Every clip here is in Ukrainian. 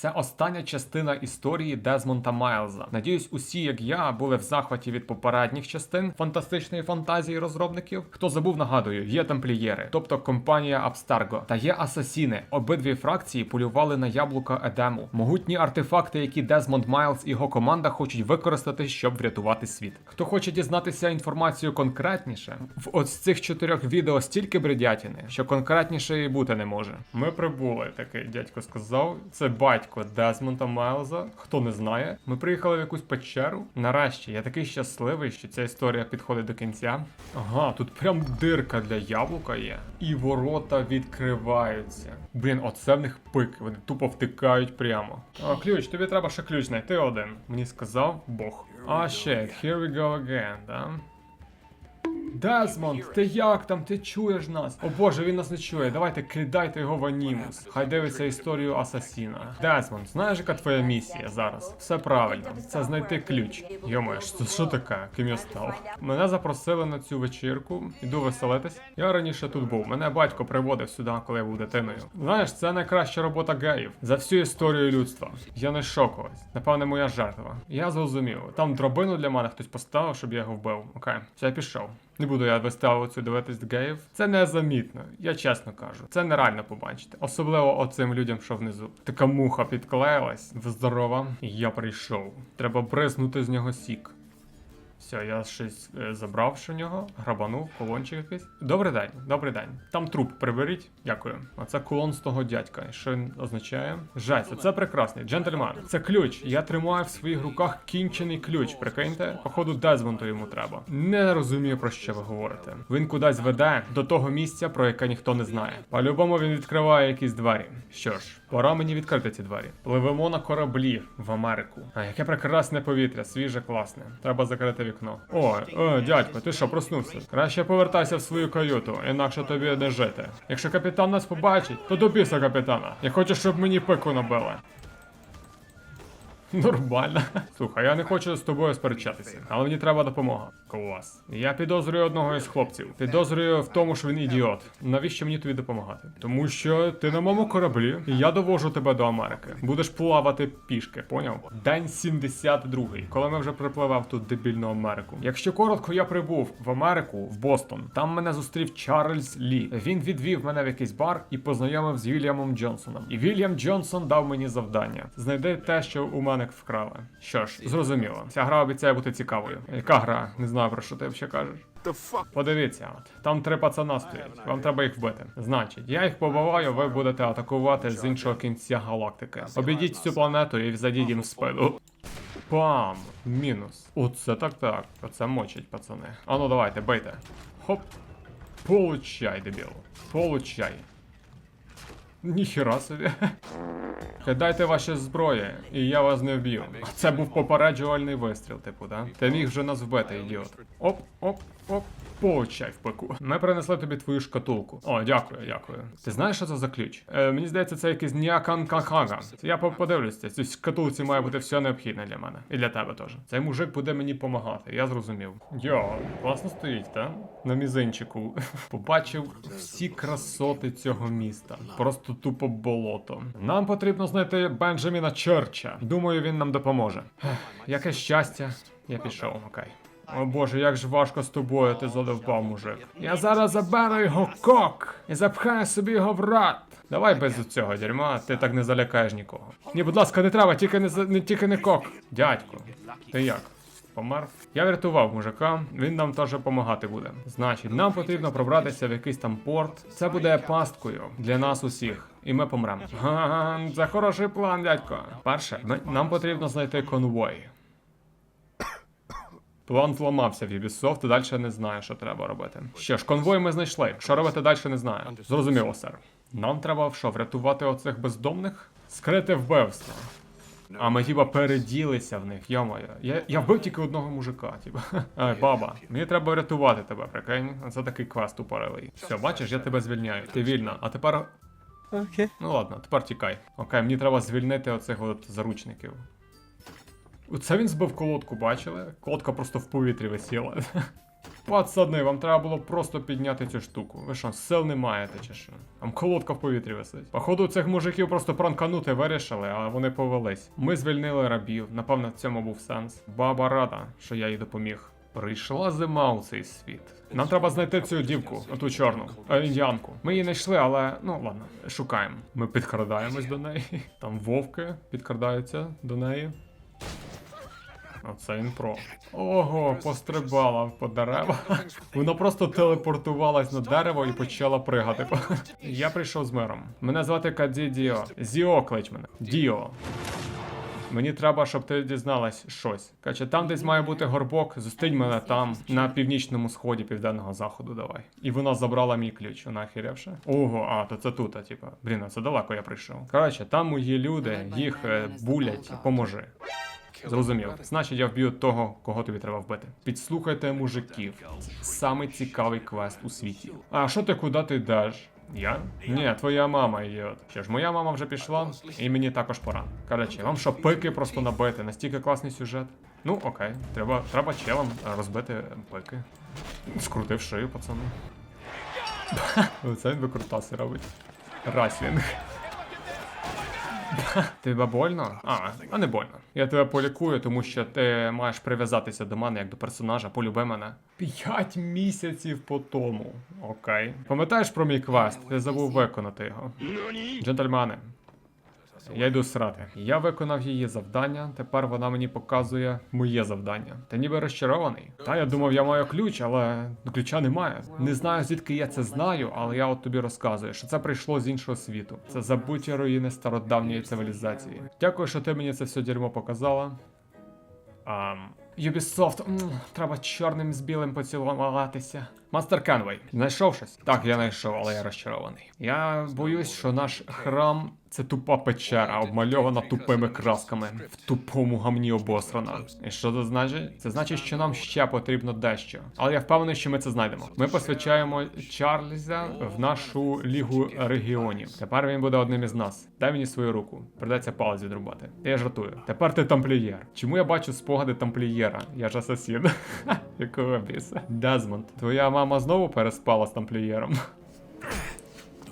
Це остання частина історії Дезмонта Майлза. Надіюсь, усі, як я, були в захваті від попередніх частин фантастичної фантазії розробників. Хто забув, нагадую, є тамплієри, тобто компанія Абстерго, та є асасіни. Обидві фракції полювали на яблука Едему, могутні артефакти, які Дезмонд Майлз і його команда хочуть використати, щоб врятувати світ. Хто хоче дізнатися інформацію конкретніше, в ось цих чотирьох відео стільки бредятини, що конкретніше і бути не може. Ми прибули, такий дядько сказав. Це батько Дезмонта Майлза. Хто не знає, ми приїхали в якусь печеру. Нарешті я такий щасливий, що ця історія підходить до кінця. Ага, тут прям дирка для яблука є. І ворота відкриваються. Блін, оце в них пик. Вони тупо втикають прямо. А, ключ, тобі треба ще ключ знайти один. Мені сказав Бог. А shit, here we go again, да? Дезмонд, ти як там? Ти чуєш нас? О боже, він нас не чує. Давайте кидайте його в анімус. Хай дивиться історію Асасіна. Дезмонд, знаєш, яка твоя місія зараз? Все правильно. Це знайти ключ. Йомаєш, це що таке? Ким я став? Мене запросили на цю вечірку. Іду веселитись. Я раніше тут був. Мене батько приводив сюди, коли я був дитиною. Знаєш, це найкраща робота геїв за всю історію людства. Я не когось. Напевне, моя жертва. Я зрозумів. Там дробину для мене хтось поставив, щоб я його вбив. Окей, все, я пішов. Не буду я виставу дивитись геїв. Це незамітно, я чесно кажу. Це нереально побачити. Особливо оцим людям, що внизу. Така муха підклеїлась, здорова. Я прийшов. Треба бризнути з нього сік. Все, я щось е, забрав що нього, грабанув, колончик якийсь. Добрий день, добрий день. Там труп приберіть. Дякую. А це кулон з того дядька. Що він означає? Жесть, це прекрасний. Джентльмен. Це ключ. Я тримаю в своїх руках кінчений ключ. Прикиньте, походу, Дезмонту йому треба. Не розумію про що ви говорите. Він кудись веде до того місця, про яке ніхто не знає. По-любому він відкриває якісь двері. Що ж, пора мені відкрити ці двері. Пливемо на кораблі в Америку. А яке прекрасне повітря, свіже, класне. Треба закрити вікно. О, о, дядько, ти що, проснувся? Краще повертайся в свою каюту, інакше тобі не жити. Якщо капітан нас побачить, то до біса капітана. Я хочу, щоб мені пику набили. Нормально. Слухай, я не хочу з тобою сперечатися, але мені треба допомога. Клас. Я підозрюю одного із хлопців. Підозрюю в тому, що він ідіот. Навіщо мені тобі допомагати? Тому що ти на моєму кораблі, і я довожу тебе до Америки. Будеш плавати пішки, поняв? День 72, коли ми вже припливав тут дебільну Америку. Якщо коротко, я прибув в Америку, в Бостон. Там мене зустрів Чарльз Лі. Він відвів мене в якийсь бар і познайомив з Вільямом Джонсоном. І Вільям Джонсон дав мені завдання: знайди те, що у мене вкрали. Що ж, зрозуміло. Ця гра обіцяє бути цікавою. Яка гра? Не знаю про що ти ще кажеш. Подивіться, от там три пацана стоять. Вам треба їх вбити. Значить, я їх побиваю, ви будете атакувати з іншого кінця галактики. Обійдіть всю планету і зайдіть їм в спину. Пам! Мінус. Оце так так. Оце мочить, пацани. Ану, давайте, бийте. Хоп. Получай, дебіл. Получай. Ніхіра собі. Кидайте ваші зброї, і я вас не вб'ю. Це був попереджувальний вистріл, типу, да? Ти міг вже нас вбити, ідіот. Оп, оп, оп. Получай в пику. Ми принесли тобі твою шкатулку. О, дякую, дякую. Ти знаєш, що це за ключ? Е, мені здається, це якийсь ніаканкахага. Я по- подивлюся, цій шкатулці має бути все необхідне для мене. І для тебе теж. Цей мужик буде мені допомагати, я зрозумів. Йо, класно стоїть, та? На мізинчику. Побачив всі красоти цього міста. Просто тупо болото. Нам потрібно знайти Бенджаміна Черча. Думаю, він нам допоможе. Яке щастя. Я пішов, окей. О боже, як ж важко з тобою ти задовбав, мужик. Я зараз заберу його кок і запхаю собі його в рот. Давай без цього дерьма, ти так не залякаєш нікого. Ні, будь ласка, не треба, тільки не, не тільки не кок. Дядько, ти як? Помер? Я врятував мужика, він нам теж допомагати буде. Значить, нам потрібно пробратися в якийсь там порт. Це буде пасткою для нас усіх. І ми помремо. Ага, це хороший план, дядько. Перше, нам потрібно знайти конвой. План зламався в Ubisoft, і далі не знаю, що треба робити. Що ж, конвой ми знайшли. Що робити далі, не знаю. Зрозуміло, сер. Нам треба що, врятувати оцих бездомних? Скрити вбивство. А ми типа переділися в них, йомаю. Я, я вбив тільки одного мужика, типа. Ай, баба, мені треба врятувати тебе, прикинь. Це такий квест упорилий. Все, бачиш, я тебе звільняю. Ти вільна. А тепер. Окей. Ну ладно, тепер тікай. Окей, мені треба звільнити оцих от заручників. Оце він збив колодку, бачили? Колодка просто в повітрі висіла. Пацани, вам треба було просто підняти цю штуку. Ви що, сил не маєте чи що? Там колодка в повітрі висить. Походу, цих мужиків просто пранканути вирішили, а вони повелись. Ми звільнили рабів. Напевно, в цьому був сенс. Баба рада, що я їй допоміг. Прийшла зима у цей світ. Нам треба знайти цю дівку, оту чорну, е, індіанку. Ми її знайшли, але ну ладно, шукаємо. Ми підкрадаємось до неї. Там вовки підкрадаються до неї. Оце він про. Ого, пострибала по деревах. Вона просто телепортувалась на дерево і почала пригати. Я прийшов з миром. Мене звати Каді Діо. Зіо клич мене. Діо. Мені треба, щоб ти дізналась щось. Каче, там десь має бути горбок, зустрінь мене там, на північному сході південного заходу, давай. І вона забрала мій ключ, вона охеревша. Ого, а, то це тут, а, типа. Блін, це далеко я прийшов. Коротше, там мої люди, їх е, булять, поможи. Зрозумів. Значить, я вб'ю того, кого тобі треба вбити. Підслухайте мужиків. Самий цікавий квест у світі. А що ти куди ти йдеш? Я? Ні, твоя мама є. Що ж, моя мама вже пішла, і мені також пора. Коротше, вам що пики просто набити? Настільки класний сюжет. Ну, окей, треба, треба челам е, розбити пики. Скрутив шию, пацани. Оце він викрутаси робить. Раслінг. Тебе больно? А, а не больно. Я тебе полікую, тому що ти маєш прив'язатися до мене як до персонажа, полюби мене. П'ять місяців по тому. Окей. Пам'ятаєш про мій квест? Ти забув виконати його. Джентльмени. Я йду срати. Я виконав її завдання, тепер вона мені показує моє завдання. Ти ніби розчарований. Та я думав, я маю ключ, але ключа немає. Не знаю, звідки я це знаю, але я от тобі розказую, що це прийшло з іншого світу. Це забуті руїни стародавньої цивілізації. Дякую, що ти мені це все дерьмо показала. Ам... Ubisoft, треба чорним з білим поцілуватися. Мастер Кенвей, знайшов щось? Так, я знайшов, але я розчарований. Я боюсь, що наш храм це тупа печера, обмальована тупими красками, в тупому гамні обосрана. І що це значить? Це значить, що нам ще потрібно дещо. Але я впевнений, що ми це знайдемо. Ми посвячаємо Чарльза в нашу лігу регіонів. Тепер він буде одним із нас. Дай мені свою руку. Придеться палець відрубати. Я жартую. Тепер ти тамплієр. Чому я бачу спогади тамплієра? Я ж асасін. Якого біса? Дезмонд, твоя мама знову переспала з тамплієром.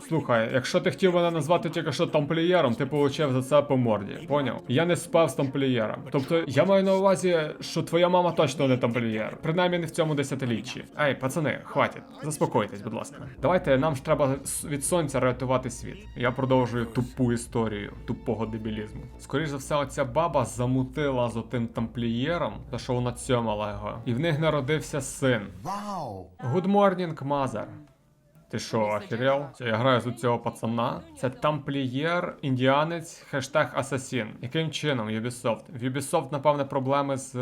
Слухай, якщо ти хотів мене назвати тільки що тамплієром, ти получив за це по морді. Поняв? Я не спав з тамплієром. Тобто я маю на увазі, що твоя мама точно не тамплієр. Принаймні не в цьому десятилітті. Ей, пацани, хватить. Заспокойтесь, будь ласка. Давайте нам ж треба від сонця рятувати світ. Я продовжую тупу історію тупого дебілізму. Скоріше за все, оця баба замутила з отим тамплієром, та що вона цьомала його. І в них народився син. Wow. Good morning, mother. Ти що, охерел? Я граю за цього пацана. Це тамплієр, індіанець, хештег асасін. Яким чином Ubisoft? В Ubisoft, напевне, проблеми з,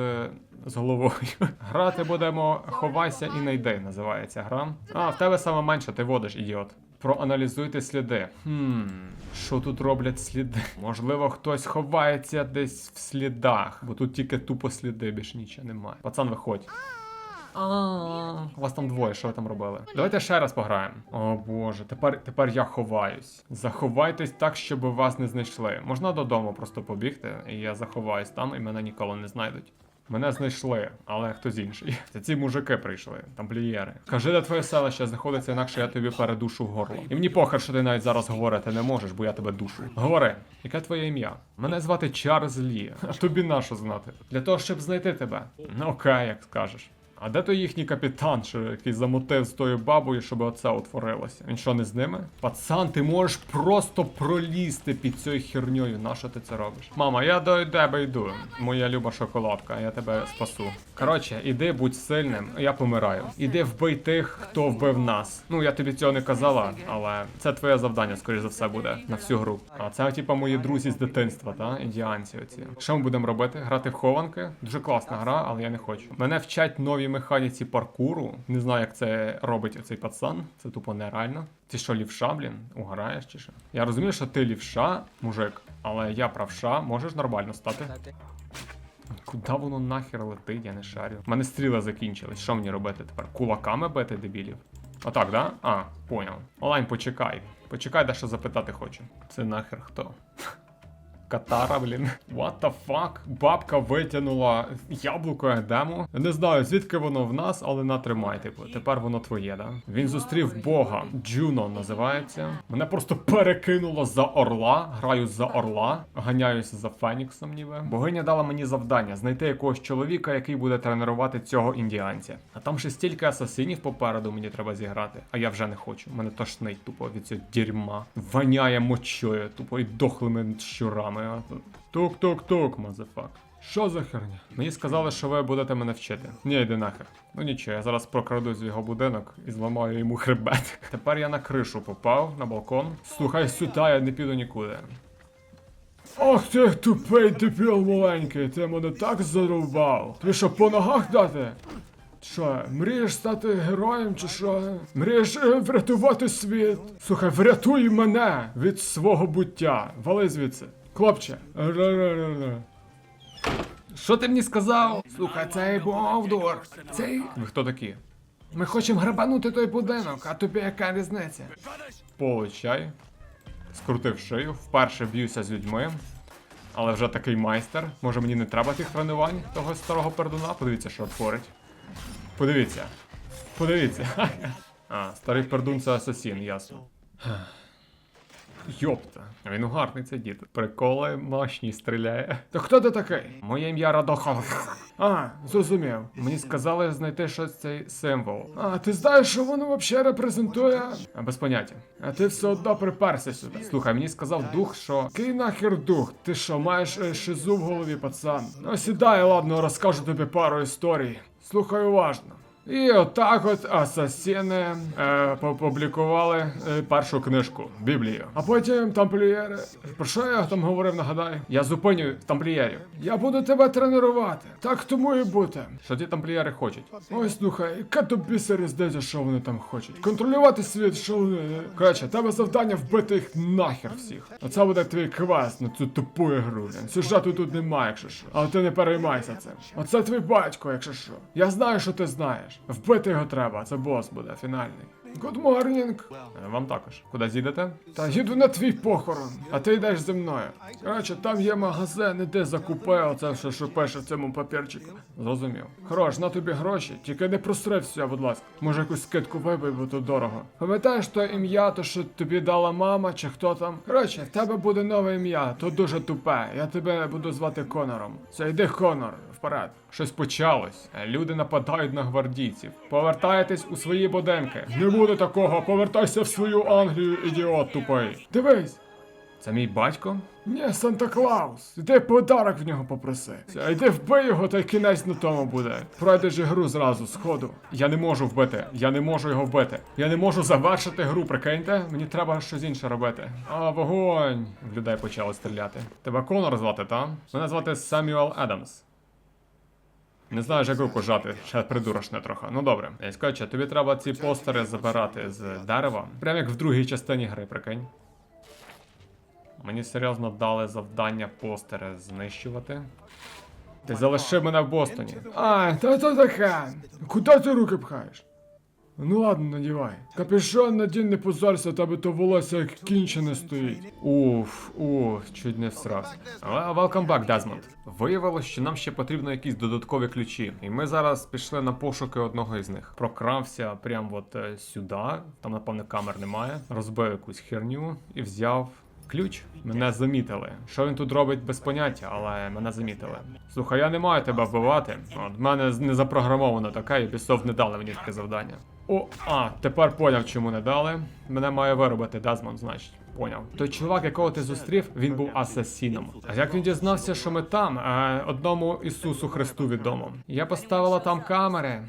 з головою. Грати будемо Ховайся і найди, називається гра. А, в тебе саме менше, ти водиш, ідіот. Проаналізуйте сліди. Хм, що тут роблять сліди? Можливо, хтось ховається десь в слідах, бо тут тільки тупо сліди, більш нічого немає. Пацан, виходь. А, у вас там двоє, що ви там робили? Давайте ще раз пограємо. О боже, тепер, тепер я ховаюсь. Заховайтесь так, щоб вас не знайшли. Можна додому просто побігти, і я заховаюсь там, і мене ніколи не знайдуть. Мене знайшли, але хтось інший. Це ці мужики прийшли, тамплієри. Кажи, де твоє селище знаходиться, інакше я тобі передушу горло. І мені похер, що ти навіть зараз говорити не можеш, бо я тебе душу. Говори, яке твоє ім'я? Мене звати Чарльз Лі. А тобі нащо знати? Для того, щоб знайти тебе. Ну окей, як скажеш. А де той їхній капітан, що який замотив з тою бабою, щоб оце утворилося? Він що не з ними? Пацан, ти можеш просто пролізти під цією херньою. Нащо ти це робиш? Мама, я до тебе йду. Моя люба шоколадка, я тебе спасу. Коротше, іди, будь сильним, я помираю. Іди вбий тих, хто вбив нас. Ну я тобі цього не казала, але це твоє завдання, скоріш за все, буде на всю гру. А це, типа, мої друзі з дитинства, та індіанці. Оці. Що ми будемо робити? Грати в хованки? Дуже класна гра, але я не хочу. Мене вчать нові механіці паркуру. Не знаю, як це робить оцей пацан. Це тупо нереально. Ти що, лівша, блін? Угораєш чи що? Я розумію, що ти лівша, мужик, але я правша, можеш нормально стати. Куди воно нахер летить, я не шарю. У мене стріли закінчились. Що мені робити тепер? Кулаками бити дебілів? Отак, да? А, поняв. Олайн, почекай. Почекай, дещо запитати хочу. Це нахер хто? Катара, блін. What the fuck? Бабка витягнула яблуко Едему. Не знаю, звідки воно в нас, але натримай, типу. Тепер воно твоє, да? Він зустрів Бога. Джуно називається. Мене просто перекинуло за орла. Граю за орла. Ганяюся за Феніксом, ніби. Богиня дала мені завдання знайти якогось чоловіка, який буде тренувати цього індіанця. А там ще стільки асасинів попереду мені треба зіграти. А я вже не хочу. Мене тошнить тупо від цього дерьма. Воняє мочою, тупо і дохлими щурами. А. Тук-тук-тук, мазефак. Що за херня? Мені сказали, що ви будете мене вчити. Ні, йди нахер. Ну нічого, я зараз прокрадусь в його будинок і зламаю йому хребет. Тепер я на кришу попав, на балкон. Слухай сюди, я не піду нікуди. Ох ти тупий дебіл маленький, ти мене так зарубав. Тобі що, по ногах дати? Що, мрієш стати героєм чи що? Мрієш е, врятувати світ? Слухай, врятуй мене від свого буття. Вали звідси. Хлопче. Що ти мені сказав? Слухай, цей Бовдур. Цей. Ви хто такі? Ми хочемо грабанути той будинок, а тобі яка різниця? Получай. Скрутив шию, вперше б'юся з людьми. Але вже такий майстер. Може мені не треба тих тренувань того старого пердуна? Подивіться, що творить. Подивіться. Подивіться. А, старий пердун це асасін, ясно. Йопта, він гарний цей дід. Приколи мощні стріляє. Та хто ти такий? Моє ім'я Радохов. А, зрозумів. Мені сказали знайти щось цей символ. А, ти знаєш, що воно взагалі репрезентує? А, без поняття. А ти все одно приперся сюди. Слухай, мені сказав дух, що. Кий нахер дух? Ти що, маєш е, шизу в голові, пацан? Ну сідай, ладно, розкажу тобі пару історій. Слухай уважно. І отак от асасіни е, опублікували е, першу книжку Біблію. А потім тамплієри. Про що я там говорив, нагадаю? Я зупиню тамплієрів. Я буду тебе тренувати. Так тому і бути. Що ті тамплієри хочуть? Ой, слухай, яка тобі різниця, що вони там хочуть? Контролювати світ, що вони. Коротше, тебе завдання вбити їх нахер всіх. Оце буде твій квест на цю тупу ігру. Сюжету тут немає, якщо що. Але ти не переймайся цим. Оце твій батько, якщо що. Я знаю, що ти знаєш. Вбити його треба, це бос буде фінальний. Good morning. Е, Вам також. Куди з'їдете? Та їду на твій похорон, а ти йдеш зі мною. Коротше, там є магазин, іди закупи оце все, що пише в цьому папірчику. Зрозумів. Хорош, на тобі гроші, тільки не просри все, будь ласка. Може якусь скидку вибий, бо то дорого. Пам'ятаєш то ім'я, то що тобі дала мама, чи хто там? Коротше, в тебе буде нове ім'я, то дуже тупе. Я тебе буду звати Конором. Це йди Конор, вперед. Щось почалось. Люди нападають на гвардійців. Повертайтесь у свої будинки. Не буде такого, повертайся в свою Англію, ідіот тупий. Дивись. Це мій батько? Ні, Санта Клаус. Іди подарок в нього попроси. Йди вбий його, та й кінець на тому буде. Пройдеш ігру зразу, сходу. Я не можу вбити. Я не можу його вбити. Я не можу завершити гру, прикиньте. Мені треба щось інше робити. А, вогонь! В людей почали стріляти. Тебе Конор звати, та? Мене звати Самюел Адамс. Не знаю, як руку жати, ще придурочне трохи. Ну добре. Скотче, тобі треба ці постери забирати з дерева. Прям як в другій частині гри, прикинь. Мені серйозно дали завдання постери знищувати. Ти залишив мене в Бостоні. А, та то таке. Куди ти руки пхаєш? Ну ладно, надівай. Капюшон надінь, не позорся, тебе то волосся як кінчене стоїть. Уф, уф, чуть не всрався. Але welcome back, Дезмонд. Виявилось, що нам ще потрібно якісь додаткові ключі. І ми зараз пішли на пошуки одного із них. Прокрався прямо от е, сюди, там, напевне, камер немає. Розбив якусь херню і взяв. Ключ мене замітили. Що він тут робить без поняття, але мене замітили. Слухай, я не маю тебе вбивати. От мене не запрограмовано таке, і Ubisoft не дали мені таке завдання. О, а, тепер поняв, чому не дали. Мене має виробити Дезмон, значить. Поняв. Той чувак, якого ти зустрів, він був асасіном. А як він дізнався, що ми там, е, одному Ісусу Христу відомо. Я поставила там камери.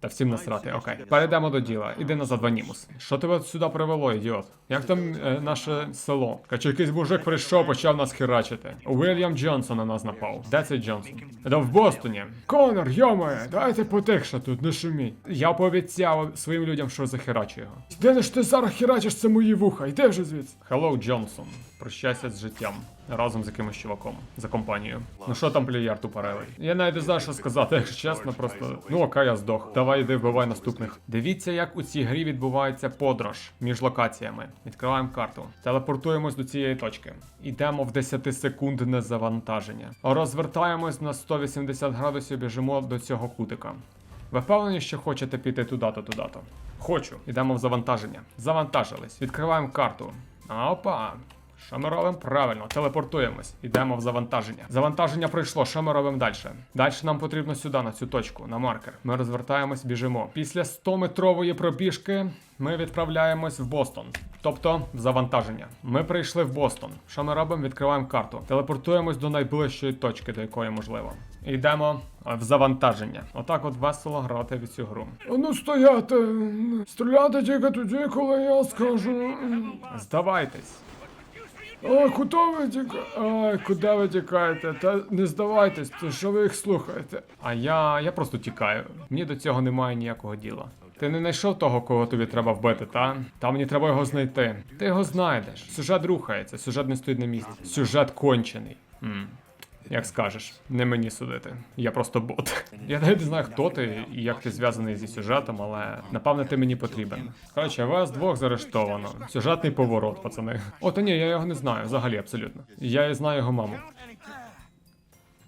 Та всім насрати, окей. Перейдемо до діла. Іди назад, Ванімус. Що тебе сюди привело, ідіот? Як там е, наше село? Каче якийсь мужик прийшов, почав нас херачити. Уільям Джонсон на нас напав. Де цей Джонсон? Да в Бостоні. Конор, йомає, дайте потихше тут, не шуміть. Я пообіцяв своїм людям, що захерачу його. Де ж ти зараз херачиш це мої вуха? Йди вже звідси. Hello, Джонсон. Прощайся з життям. Разом з якимось чуваком за компанією. Ну що там плеєр тупорелий? Я навіть не знаю, що сказати, якщо чесно, просто ну окей, я здох. Давай йди вбивай наступних. Дивіться, як у цій грі відбувається подорож між локаціями. Відкриваємо карту, телепортуємось до цієї точки. Йдемо в 10 секундне завантаження. Розвертаємось на 180 градусів, біжимо до цього кутика. Ви впевнені, що хочете піти туди-то, туди-то? Хочу. Йдемо в завантаження. Завантажились. Відкриваємо карту. Опа. Що ми робимо? Правильно, телепортуємось. Йдемо в завантаження. Завантаження пройшло. Що ми робимо далі? Далі нам потрібно сюди, на цю точку, на маркер. Ми розвертаємось, біжимо. Після 100-метрової пробіжки ми відправляємось в Бостон. Тобто в завантаження. Ми прийшли в Бостон. Що ми робимо? Відкриваємо карту. Телепортуємось до найближчої точки, до якої можливо. Йдемо в завантаження. Отак от весело грати в цю гру. Ну стояти, стріляти тільки тоді, коли я скажу. Здавайтесь. А куди ви тікаєте? Куди ви тікаєте? Та не здавайтесь, то що ви їх слухаєте? А я, я просто тікаю. Мені до цього немає ніякого діла. Ти не знайшов того, кого тобі треба вбити, та? Та мені треба його знайти. Ти його знайдеш. Сюжет рухається, сюжет не стоїть на місці. Сюжет кончений. м Як скажеш, не мені судити. Я просто бот. Я навіть не знаю, хто ти і як ти зв'язаний зі сюжетом, але напевне ти мені потрібен. Коротше, вас двох заарештовано. Сюжетний поворот, пацани. О, та ні, я його не знаю, взагалі абсолютно. Я знаю його маму.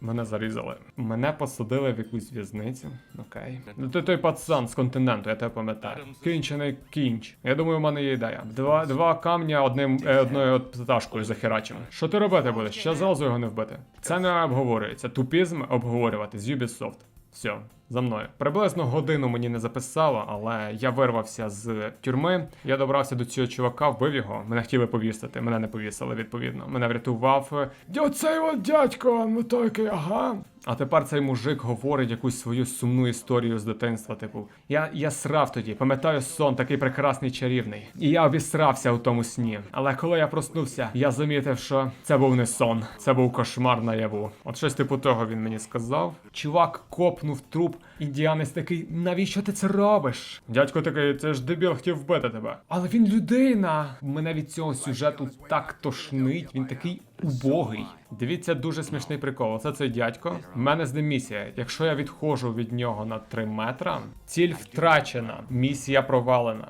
Мене зарізали. Мене посадили в якусь в'язницю. Окей. Ну ти той пацан з континенту, я тебе пам'ятаю. Кінчений кінч. Я думаю, у мене є ідея. Два, два камня одним е, одною пташкою захерачимо. Що ти робити будеш? Ще зразу його не вбити. Це не обговорюється. Тупізм обговорювати з Ubisoft. Все, за мною. Приблизно годину мені не записало, але я вирвався з тюрми. Я добрався до цього чувака, вбив його. Мене хотіли повісити. Мене не повісили, відповідно. Мене врятував. е, Оцей от дядько, ну той, ага. а тепер цей мужик говорить якусь свою сумну історію з дитинства. Типу, я, я срав тоді, пам'ятаю сон, такий прекрасний чарівний. І я обісрався у тому сні. Але коли я проснувся, я замітив, що це був не сон, це був кошмар наяву. От щось типу того він мені сказав. Чувак копнув труп. Індіанець такий, навіщо ти це робиш? Дядько такий, це ж дебіл хотів вбити тебе. Але він людина. Мене від цього сюжету так тошнить. Він такий убогий. Дивіться, дуже смішний прикол. Це цей дядько. В мене з ним місія. Якщо я відходжу від нього на 3 метра, ціль втрачена, місія провалена.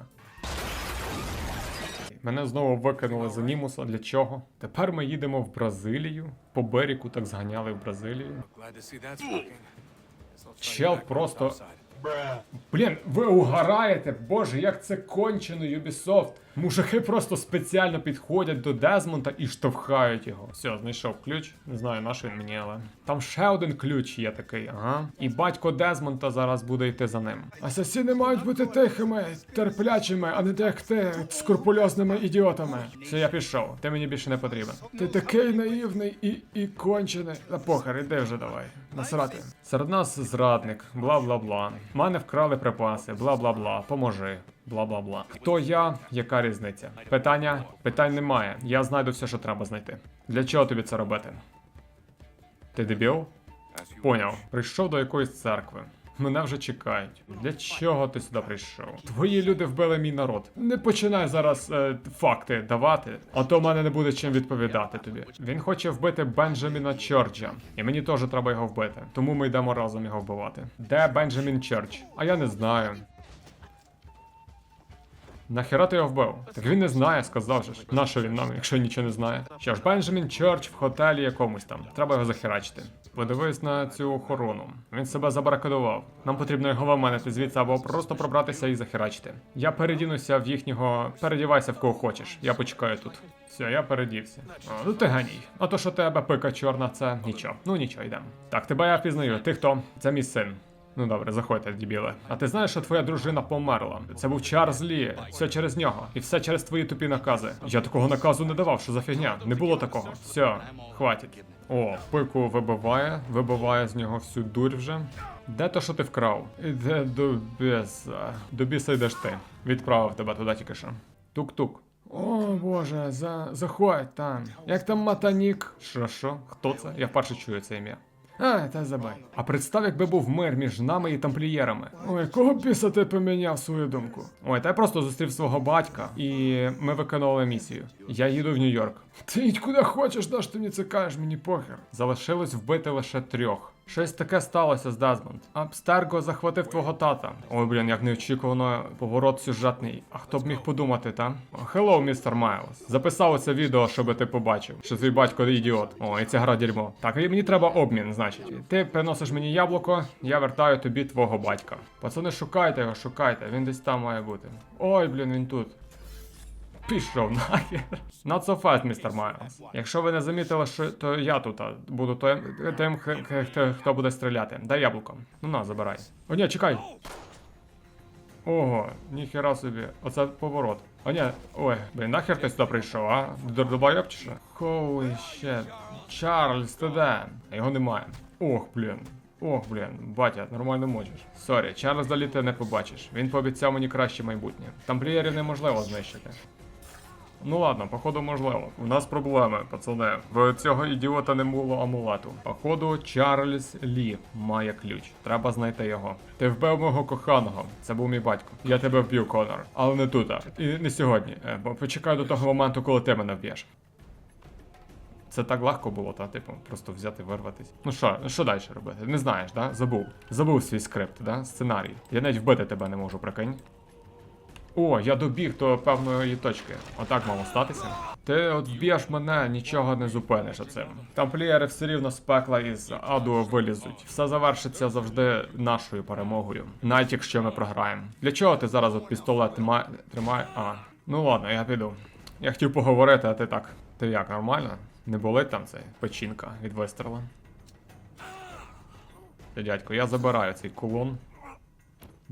Мене знову викинули з анімуса. Для чого? Тепер ми їдемо в Бразилію. По берегу так зганяли в Бразилію. Чел просто. Блін, ви угораєте, боже, як це кончено, Ubisoft. Мужики просто спеціально підходять до Дезмонта і штовхають його. Все, знайшов ключ. Не знаю, на що він мені, але. Там ще один ключ є такий, ага. І батько Дезмонта зараз буде йти за ним. Асасіни мають бути тихими, терплячими, а не як ти, скрупульозними ідіотами. Все, я пішов. Ти мені більше не потрібен. Ти такий наївний і, і кончений. Та похер, іди вже давай. Насрати. Серед нас зрадник, бла бла бла. Мене вкрали припаси, бла бла бла. Поможи. Бла бла бла. Хто я? Яка різниця? Питання? Питань немає. Я знайду все, що треба знайти. Для чого тобі це робити? Ти дебіл? Поняв. Прийшов до якоїсь церкви. Мене вже чекають. Для чого ти сюди прийшов? Твої люди вбили мій народ. Не починай зараз е, факти давати, а то в мене не буде чим відповідати тобі. Він хоче вбити Бенджаміна Чорча, і мені теж треба його вбити. Тому ми йдемо разом його вбивати. Де Бенджамін Черч? А я не знаю. Нахера ти його вбив? Так він не знає, сказав же ж. Нащо він нам, якщо нічого не знає? Що ж, Бенджамін Чорч в хотелі якомусь там. Треба його захерачити. Подивись на цю охорону. Він себе забаракадував. Нам потрібно його виманити звідси або просто пробратися і захерачити. Я передінуся в їхнього. Передівайся в кого хочеш. Я почекаю тут. Все, я передівся. О, ну ти ганій. А то, що тебе пика чорна, це нічого. Ну нічого, йдемо. Так, тебе я впізнаю. Ти хто? Це мій син. Ну добре, заходьте, дібіле. А ти знаєш, що твоя дружина померла? Це був Чарльз Лі. Все через нього. І все через твої тупі накази. Я такого наказу не давав, що за фігня. Не було такого. Все, хватить. О, пику вибиває, вибиває з нього всю дурь вже. Де то, що ти вкрав? Іде до біса. До біса йдеш ти. Відправив тебе туди тільки що. Тук-тук. О боже, за... заходь там. Як там матанік? Що, що? Хто це? Я вперше чую це ім'я. А, та забай. А представ, якби був мир між нами і тамплієрами. Ой, кого біса ти поміняв свою думку? Ой, та я просто зустрів свого батька, і ми виконували місію. Я їду в Нью-Йорк. Ти їдь куди хочеш, даш ти мені це кажеш, мені похер. Залишилось вбити лише трьох. Щось таке сталося з Дезмонд. Абстерго захватив твого тата. Ой, блін, як неочікувано поворот сюжетний. А хто б міг подумати, та? Хеллоу, містер Майлз. Записав це відео, щоб ти побачив, що твій батько ідіот. О, і ця гра дерьмо. Так, і мені треба обмін, значить. Ти приносиш мені яблуко, я вертаю тобі твого батька. Пацани, шукайте його, шукайте. Він десь там має бути. Ой, блін, він тут. Пішов нахер. Not so fast, містер Майлз. Якщо ви не замітили, що то я тут буду тим, хто- буде стріляти. Дай яблуко. Ну на, забирай. О, ні, чекай. Ого, ніхера собі. Оце поворот. О, ні, ой, блін, нахер ти сюди прийшов, а? До долбойоб чи що? Holy shit. Чарльз, ти де? А Його немає. Ох, блін. Ох, блін, батя, нормально можеш. Сорі, Чарльз далі ти не побачиш. Він пообіцяв мені краще майбутнє. Тамплієрів неможливо знищити. Ну ладно, походу можливо. У нас проблеми, пацани. В цього ідіота не було амулету. Походу, Чарльз Лі має ключ. Треба знайти його. Ти вбив мого коханого. Це був мій батько. Я тебе вб'ю, Конор. Але не тут. І не сьогодні. Е, Бо почекай до того моменту, коли ти мене вб'єш. Це так легко було, та типу, просто взяти, вирватись. Ну що, що далі робити? Не знаєш, да? Забув. Забув свій скрипт, да? Сценарій. Я навіть вбити тебе не можу, прикинь. О, я добіг до певної точки. Отак мало статися. Ти от вб'єш мене, нічого не зупиниш оцим. Тамплієри все рівно з пекла із аду вилізуть. Все завершиться завжди нашою перемогою, навіть якщо ми програємо. Для чого ти зараз от пістолет тримає? тримає? А, ну ладно, я піду. Я хотів поговорити, а ти так. Ти як, нормально? Не болить там цей печінка від вистріла? Дядько, я забираю цей кулон.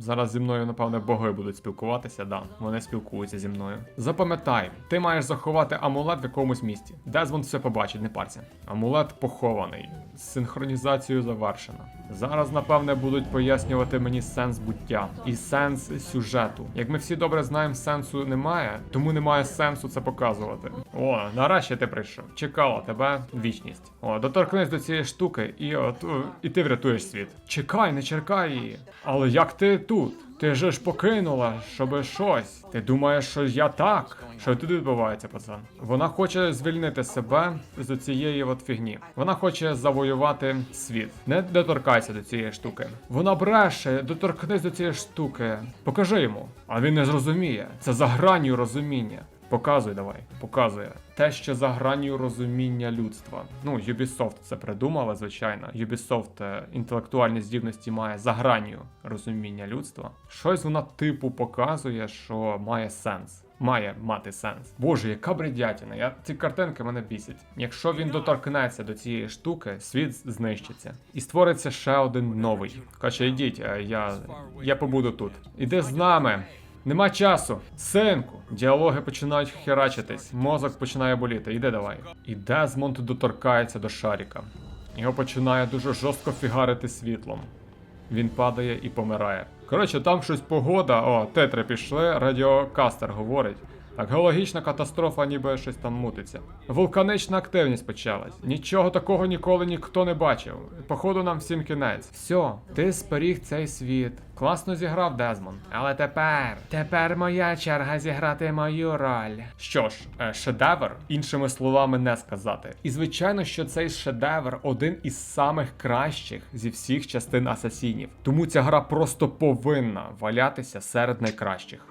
Зараз зі мною, напевне, боги будуть спілкуватися, да, вони спілкуються зі мною. Запам'ятай, ти маєш заховати амулет в якомусь місці. Дезмонд все побачить, не парся. Амулет похований, синхронізацію завершено. Зараз, напевне, будуть пояснювати мені сенс буття і сенс сюжету. Як ми всі добре знаємо, сенсу немає, тому немає сенсу це показувати. О, нарешті ти прийшов. Чекала тебе вічність. О, доторкнись до цієї штуки, і от і ти врятуєш світ. Чекай, не черкай її. Але як ти тут? Ти же ж покинула, щоби щось. Ти думаєш, що я так? Що тут відбувається, пацан? Вона хоче звільнити себе з цієї от фігні. Вона хоче завоювати світ. Не доторкайся до цієї штуки. Вона бреше, доторкнись до цієї штуки. Покажи йому. А він не зрозуміє. Це за гранню розуміння. Показуй давай, показує. Те, що за гранню розуміння людства. Ну, Ubisoft це придумала, звичайно. Ubisoft е, інтелектуальні здібності має за гранню розуміння людства. Щось вона типу показує, що має сенс. Має мати сенс. Боже, яка бредятіна. Я ці картинки мене бісять. Якщо він доторкнеться до цієї штуки, світ знищиться. І створиться ще один новий. Каже, йдіть, е, я, я побуду тут. Іди з нами. Нема часу. Синку. Діалоги починають херачитись, мозок починає боліти. Іди давай. І Дезмонд доторкається до шаріка. Його починає дуже жорстко фігарити світлом. Він падає і помирає. Коротше, там щось погода. О, тетри пішли, радіокастер говорить. Так, геологічна катастрофа, ніби щось там мутиться. Вулканична активність почалась. Нічого такого ніколи ніхто не бачив. Походу, нам всім кінець. Все, ти зберіг цей світ. Класно зіграв Дезмонд. Але тепер, тепер моя черга зіграти мою роль. Що ж, е, шедевр, іншими словами, не сказати. І звичайно, що цей шедевр один із самих кращих зі всіх частин асасінів. Тому ця гра просто повинна валятися серед найкращих.